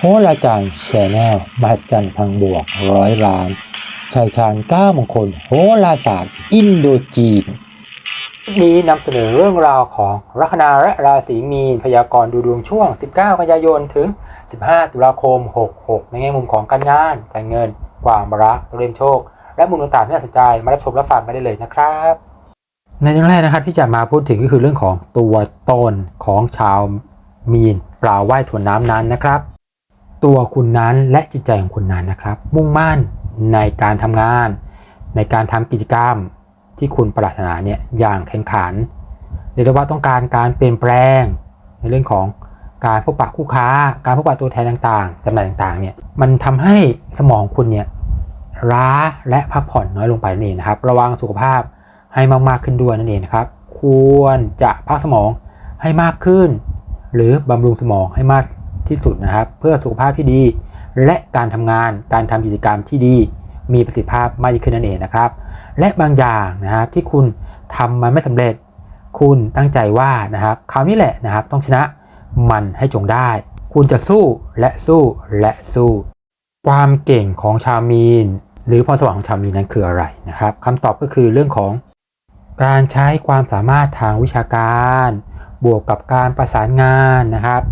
โหราจารย์แชนแนลมหัศจรรย์พังบวกร้อยล้านชายชาญเก้ามงคล โหราศาสตร์ อินโดจีน นี้นำเสนอเรื่องราวของลัคนาและราศีมีนพยากรณ์ดูดวงช่วง 19 กันยายนถึง 15 ตุลาคม 66 ในแง่มุมของการงาน การเงิน ความรักเรียนโชค และมุมต่างๆที่น่าสนใจมารับชมรับฟังกันได้เลยนะครับ ในเรื่องแรกนะครับที่จะมาพูดถึงก็คือเรื่องของตัวตนของชาวมีนปลาว่ายถ่วนน้ำนั้นนะครับ ตัวคุณนั้นและจิตใจของคุณนั้นนะครับ มุ่งมั่นในการทำงาน ในการทำกิจกรรมที่คุณปรารถนาเนี่ยอย่างแข็งขันเรียกว่าต้องการการเปลี่ยนแปลง ในเรื่องของการพบปะคู่ค้า การพบปะตัวแทนต่างๆจำหน่ายต่างๆเนี่ยมันทำให้สมองคุณเนี่ยล้าและพักผ่อนน้อยลงไปนั่นเองนะครับ ระวังสุขภาพให้มากๆขึ้นด้วยนั่นเองนะครับ ควรจะพักสมองให้มากขึ้น หรือบำรุงสมองให้มาก ที่สุดนะครับ เพื่อสุขภาพที่ดี และการทำงานการทำกิจกรรมที่ดี มีประสิทธิภาพมากยิ่งขึ้นนั่นเองนะครับ และบางอย่างนะครับที่คุณทำมันไม่สำเร็จ คุณตั้งใจว่านะครับคราวนี้แหละนะครับ ต้องชนะมันให้จงได้ คุณจะสู้และสู้และสู้ ความเก่งของชาวมีน หรือพรสวรรค์ของชาวมีนนั้นคืออะไรนะครับคำตอบก็คือเรื่องของการใช้ความสามารถทางวิชาการ บวกกับการประสานงานนะครับ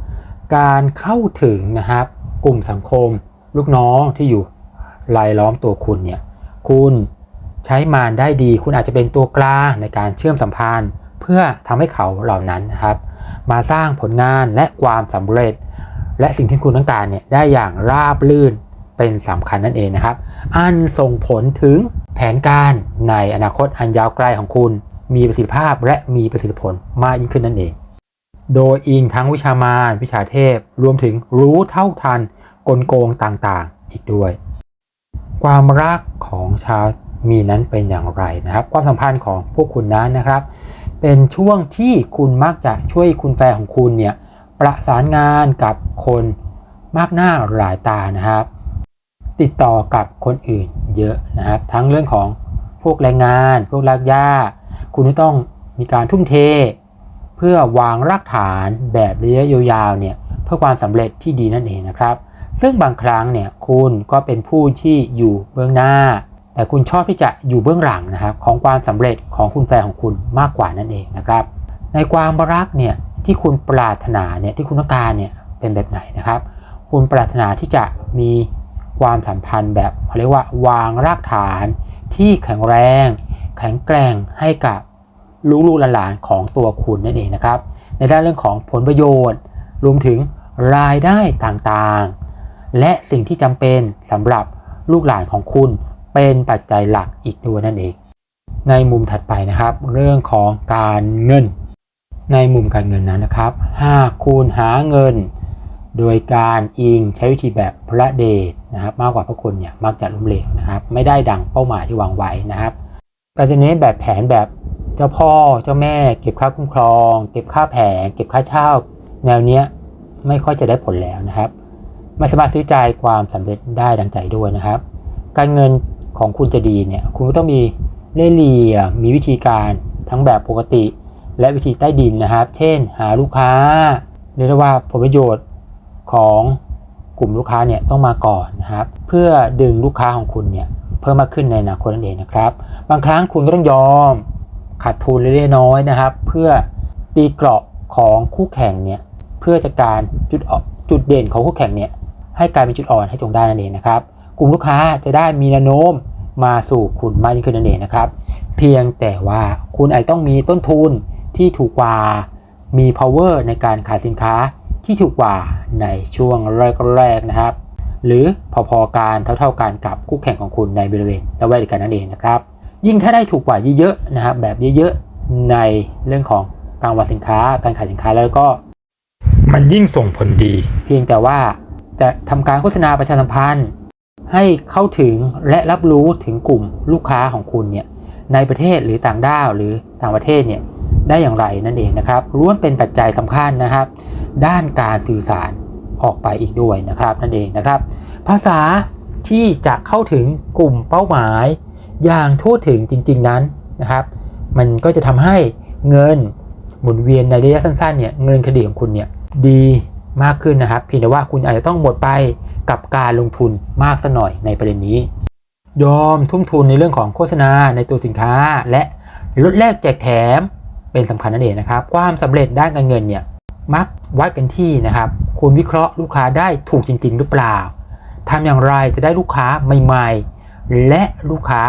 การเข้าถึงนะครับกลุ่มสังคม ลูกน้องที่อยู่รายล้อมตัวคุณเนี่ยคุณใช้มารได้ดี คุณอาจจะเป็นตัวกลางในการเชื่อมสัมพันธ์ เพื่อทำให้เขาเหล่านั้นนะครับ มาสร้างผลงานและความสำเร็จ และสิ่งที่คุณต้องการเนี่ยได้อย่างราบลื่นเป็นสำคัญนั่นเองนะครับ อันส่งผลถึงแผนการในอนาคตอันยาวไกลของคุณ มีประสิทธิภาพและมีประสิทธิผลมากยิ่งขึ้นนั่นเอง โดยอิงทั้งวิชามารวิชาเทพ รวมถึงรู้เท่าทันกลโกงต่างๆ อีกด้วย ความรักของชาวมีนั้นเป็นอย่างไรนะครับ ความสัมพันธ์ของพวกคุณนั้นนะครับ เป็นช่วงที่คุณมักจะช่วยคุณแฟนของคุณเนี่ยประสานงานกับคนมากหน้าหลายตานะครับ ติดต่อกับคนอื่นเยอะนะครับ ทั้งเรื่องของพวกแรงงาน พวกรากหญ้าคุณจะต้องมีการทุ่มเท พื่อวางรากฐานแบบระยะยาวๆเนี่ยเพื่อความสำเร็จที่ดีนั่นเองนะครับ ซึ่งบางครั้งเนี่ยคุณก็เป็นผู้ที่อยู่เบื้องหน้า แต่คุณชอบที่จะอยู่เบื้องหลังนะครับของความสำเร็จของคุณแฟนของคุณมากกว่านั่นเองนะครับ ในความรักเนี่ยที่คุณปรารถนาเนี่ยที่คุณต้องการเนี่ยเป็นแบบไหนนะครับ คุณปรารถนาที่จะมีความสัมพันธ์แบบเขาเรียกว่าวางรากฐานที่แข็งแรง แข็งแกร่งให้กับ ลูกๆหลานๆของตัวคุณนั่นเองนะครับ ในด้านเรื่องของผลประโยชน์ รวมถึงรายได้ต่างๆ และสิ่งที่จำเป็นสำหรับลูกหลานของคุณเป็นปัจจัยหลักอีกด้วยนั่นเอง ในมุมถัดไปนะครับ เรื่องของการเงิน ในมุมการเงินนั้นนะครับหากคุณหาเงิน โดยการอิงใช้วิธีแบบพระเดชนะครับ มากกว่าพระคุณเนี่ยมักจะล้มเหลวนะครับ ไม่ได้ดังเป้าหมายที่วางไว้นะครับ การจะเน้นแบบแผนแบบ เจ้าพ่อเจ้าแม่เก็บค่าคุ้มครอง เก็บค่าแผง เก็บค่าเช่า แนวเนี้ยไม่ค่อยจะได้ผลแล้วนะครับ ไม่สามารถซื้อใจความสำเร็จได้ดังใจด้วยนะครับ การเงินของคุณจะดีเนี่ยคุณก็ต้องมีเล่ห์เหลี่ยมมีวิธีการทั้งแบบปกติ และวิธีใต้ดินนะครับ เช่น หาลูกค้าเรียกได้ว่าผลประโยชน์ของกลุ่มลูกค้าเนี่ยต้องมาก่อนนะครับ เพื่อดึงลูกค้าของคุณเนี่ยเพิ่มมากขึ้นในอนาคตนั่นเองนะครับ บางครั้งคุณก็ต้องยอม ขาดทุนเล็กๆน้อยนะครับ เพื่อตีเกราะของคู่แข่งเนี่ยเพื่อจะการจุดออนจุดเด่นของคู่แข่งเนี่ยให้กลายเป็นจุดอ่อนให้จงได้นั่นเองนะครับ กลุ่มลูกค้าจะได้มีแนวโน้มมาสู่คุณมากยิ่งขึ้นนั่นเองนะครับ เพียงแต่ว่าคุณอาจต้องมีต้นทุนที่ถูกกว่ามี power ในการขายสินค้าที่ถูกกว่าในช่วงแรกๆนะครับ หรือพอๆการเท่าๆกันกับคู่แข่งของคุณในบริเวณละแวกเดียวกันนั่นเองนะครับ ยิ่งถ้าได้ถูกกว่าเยอะๆนะครับแบบเยอะๆในเรื่องของการวางสินค้า การขายสินค้าแล้วก็ มันยิ่งส่งผลดี เพียงแต่ว่าจะทำการโฆษณาประชาสัมพันธ์ ให้เข้าถึงและรับรู้ถึงกลุ่มลูกค้าของคุณเนี่ยในประเทศหรือต่างด้าวหรือต่างประเทศเนี่ยได้อย่างไรนั่นเองนะครับล้วนเป็นปัจจัยสำคัญนะครับ ด้านการสื่อสารออกไปอีกด้วยนะครับนั่นเองนะครับ ภาษาที่จะเข้าถึงกลุ่มเป้าหมาย อย่างทั่วถึงจริง ๆนั้นนะครับ มันก็จะทำให้เงินหมุนเวียนในระยะสั้นๆเนี่ยเงินคดีของคุณเนี่ยดีมากขึ้นนะครับเพียงแต่ว่าคุณอาจจะต้องหมดไปกับการลงทุนมากสักหน่อยในประเด็นนี้ ยอมทุ่มทุนในเรื่องของโฆษณาในตัวสินค้า และลดแลกแจกแถมเป็นสำคัญนั่นเองนะครับ ความสำเร็จด้านการเงินเนี่ยมักวัดกันที่นะครับ คุณวิเคราะห์ลูกค้าได้ถูกจริง ๆ หรือเปล่าทำอย่างไรจะได้ลูกค้าใหม่ ๆ และลูกค้า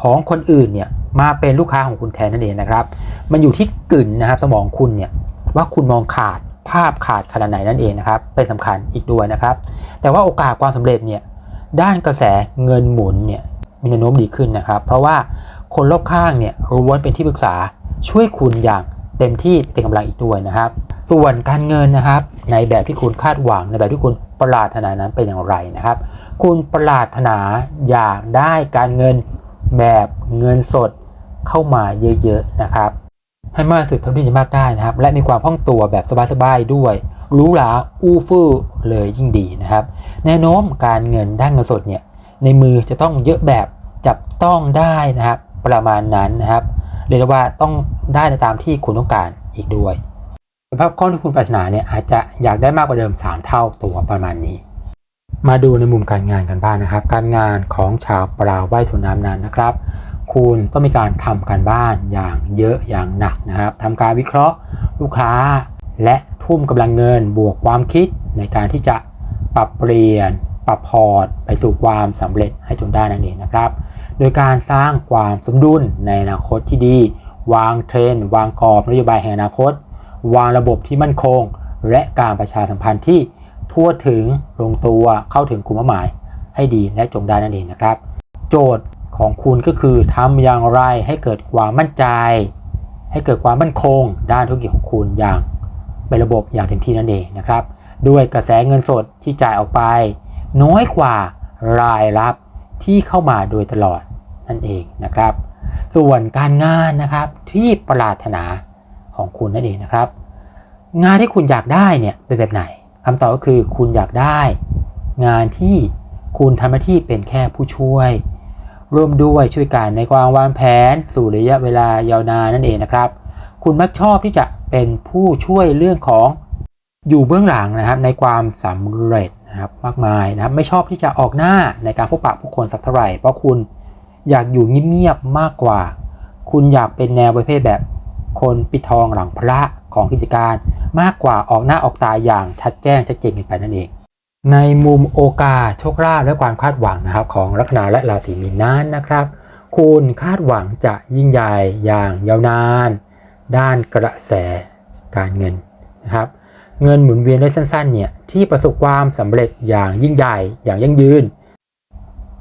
ของคนอื่นเนี่ยมาเป็นลูกค้าของคุณแทนนั่นเองนะครับ มันอยู่ที่กึ่นนะครับ สมองคุณเนี่ยว่าคุณมองขาดภาพขาดขนาดไหนนั่นเองนะครับ เป็นสำคัญอีกด้วยนะครับ แต่ว่าโอกาสความสำเร็จเนี่ยด้านกระแสเงินหมุนเนี่ยมีแนวโน้มดีขึ้นนะครับ เพราะว่าคนรอบข้างเนี่ยล้วนเป็นที่ปรึกษาช่วยคุณอย่างเต็มที่เต็มกำลังอีกด้วยนะครับ ส่วนการเงินนะครับ ในแบบที่คุณคาดหวังในแบบที่คุณปรารถนานั้นเป็นอย่างไรนะครับ คุณปรารถนาอยากได้การเงินแบบเงินสดเข้ามาเยอะๆนะครับ ให้มากสุดเท่าที่จะมากได้นะครับ และมีความคล่องตัวแบบสบายๆด้วย รู้หลาอู้ฟู่เลยยิ่งดีนะครับ แนวโน้มการเงินด้านเงินสดเนี่ยในมือจะต้องเยอะแบบจับต้องได้นะครับ ประมาณนั้นนะครับเรียกว่าต้องได้ในตามที่คุณต้องการอีกด้วยสภาพคล่องที่คุณปรารถนาเนี่ยอาจจะอยากได้มากกว่าเดิม 3 เท่าตัวประมาณนี้ มาดูในมุมการงานกันบ้างนะครับ การงานของชาวปลาว่ายถุนน้ำนั้นนะครับ คุณต้องมีการทำการบ้านอย่างเยอะอย่างหนักนะครับทำการวิเคราะห์ลูกค้า และทุ่มกำลังเงินบวกความคิดในการที่จะปรับเปลี่ยน ปรับพอร์ต ไปสู่ความสำเร็จให้จนได้นั่นเองนะครับ โดยการสร้างความสมดุลในอนาคตที่ดี วางเทรนด์วางกรอบนโยบายแห่งอนาคต วางระบบที่มั่นคง และการประชาสัมพันธ์ที่ ทั่วถึงลงตัวเข้าถึงกลุ่มเป้าหมาย ให้ดีและจงได้นั่นเองนะครับ โจทย์ของคุณก็คือทำอย่างไรให้เกิดความมั่นใจ ให้เกิดความมั่นคง ด้านธุรกิจของคุณอย่างเป็นระบบอย่างเต็มที่นั่นเองนะครับ ด้วยกระแสเงินสดที่จ่ายออกไป น้อยกว่ารายรับที่เข้ามาโดยตลอดนั่นเองนะครับ ส่วนการงานนะครับที่ปรารถนาของคุณนั่นเองนะครับ งานที่คุณอยากได้เนี่ยเป็นแบบไหน คำตอบก็คือคุณอยากได้ งานที่คุณทำหน้าที่เป็นแค่ผู้ช่วย ร่วมด้วยช่วยกันในความวางแผน สู่ระยะเวลายาวนานนั่นเองนะครับ คุณมักชอบที่จะเป็นผู้ช่วยเรื่องของอยู่เบื้องหลังนะครับในความสำเร็จนะครับมากมายนะครับไม่ชอบที่จะออกหน้าในการพบปะผู้คนสักเท่าไหร่ เพราะคุณอยากอยู่เงียบๆมากกว่า คุณอยากเป็นแนวประเภทแบบคนปิดทองหลังพระของกิจการ มากกว่าออกหน้าออกตาอย่างชัดแจ้งชัดเจนกันไปนั่นเอง ในมุมโอกาสโชคลาภและความคาดหวังนะครับของลัคนาและราศีมีนนั้นนะครับ คุณคาดหวังจะยิ่งใหญ่อย่างยาวนาน ด้านกระแสการเงินนะครับเงินหมุนเวียนได้สั้นๆเนี่ยที่ประสบความสำเร็จอย่างยิ่งใหญ่อย่างยั่งยืน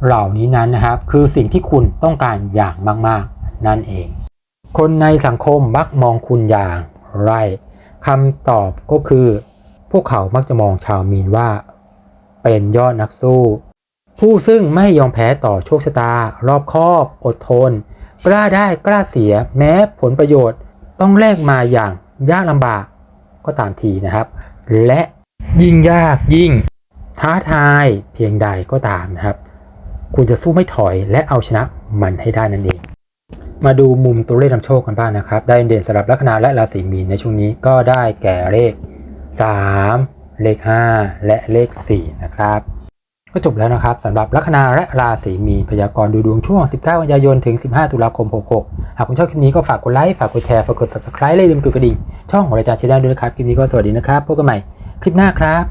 เหล่านี้นั้นนะครับคือสิ่งที่คุณต้องการอย่างมากๆนั่นเอง คนในสังคมมักมองคุณอย่างไร คำตอบก็คือ พวกเขามักจะมองชาวมีนว่า เป็นยอดนักสู้ ผู้ซึ่งไม่ยอมแพ้ต่อโชคชะตา รอบคอบ อดทน กล้าได้กล้าเสีย แม้ผลประโยชน์ต้องแลกมาอย่างยากลำบากก็ตามทีนะครับ และยิ่งยากยิ่ง ท้าทายเพียงใดก็ตามนะครับ คุณจะสู้ไม่ถอยและเอาชนะมันให้ได้นั่นเอง มาดูมุมตัวเลขนำโชคกันบ้างนะครับ ได้เด่นสำหรับลัคนาและราศีมีนในช่วงนี้ก็ได้แก่เลข 3 เลข 5 และเลข 4 นะครับ ก็จบแล้วนะครับสำหรับลัคนาและราศีมีนพยากรณ์ดูดวงช่วง 19 กันยายนถึง 15 ตุลาคม 66 หากคุณชอบคลิปนี้ก็ฝากกดไลค์ ฝากกดแชร์ ฝากกด subscribe และอย่าลืมกดกระดิ่ง ช่องของรายการย์ชแนลด้วยนะครับ คลิปนี้ก็สวัสดีนะครับ พบกันใหม่คลิปหน้าครับ